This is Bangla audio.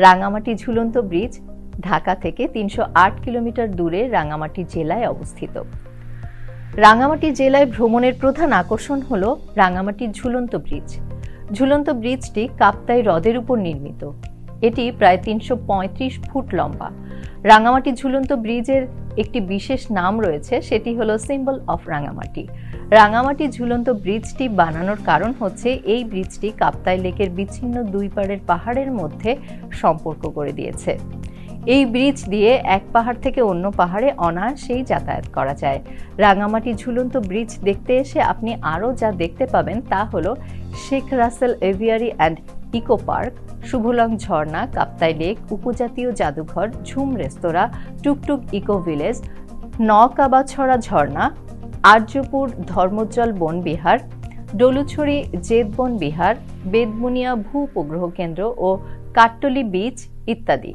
রাঙামাটি ঝুলন্ত ব্রিজ, ঢাকা থেকে তিনশো আট কিলোমিটার দূরে রাঙামাটি জেলায় অবস্থিত। রাঙামাটি জেলায় ভ্রমণের প্রধান আকর্ষণ হল রাঙামাটির ঝুলন্ত ব্রিজ। ঝুলন্ত ব্রিজটি কাপ্তাই হ্রদের উপর নির্মিত। এটি প্রায় তিনশো পঁয়ত্রিশ ফুট লম্বা। রাঙামাটি ঝুলন্ত ব্রিজের একটি বিশেষ নাম রয়েছে, সেটি হলো সিম্বল অফ রাঙামাটি। রাঙামাটি ঝুলন্ত ব্রিজটি বানানোর কারণ হচ্ছে এই ব্রিজটি কাপ্তাই লেকের বিচ্ছিন্ন দুই পাড়ের পাহাড়ের মধ্যে সম্পর্ক করে দিয়েছে। এই ব্রিজ দিয়ে এক পাহাড় থেকে অন্য পাহাড়ে অনায়াসেই যাতায়াত করা যায়। রাঙামাটি ঝুলন্ত ব্রিজ দেখতে এসে আপনি আরও যা দেখতে পাবেন তা হলো Sheikh Russel aviary and eco park, Shuvolong Jharna, Kaptai lake, উপজাতীয় জাদুঘর, ঝুম রেস্তোরাঁ, টুকটুক ইকো ভিলেজ নকাবাছড়া ঝর্ণা, আর্যপুর ধর্মজ্জল বন বিহার, ডলুছড়ি জেদবন বিহার বেদবুনিয়া ভূ উপগ্রহ কেন্দ্র ও কাট্টলি বিচ ইত্যাদি।